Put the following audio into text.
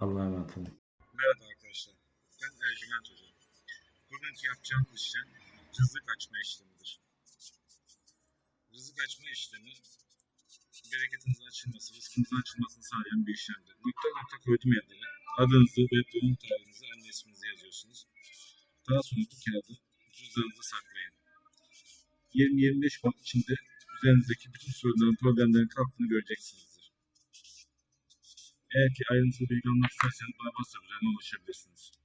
Allah'a emanet olun. Merhaba arkadaşlar. Ben Ercüment Hoca. Bugünkü yapacağım işlem rızık açma işlemidir. Rızık açma işlemi bereketinizin açılması, rızkınızın açılmasını sağlayan bir işlemdir. Nokta nokta koydum yerlere. Adınızı ve doğum tarihinizi, anne isminizi yazıyorsunuz. Daha sonra bu kağıdı cüzdanınıza saklayın. 20-25 gün içinde üzerinizdeki bütün sorunların, problemlerin kalktığını göreceksinizdir. Eğer ki ayrıntılı bilgi almak isterseniz bana WhatsApp üzerinden ulaşabilirsiniz.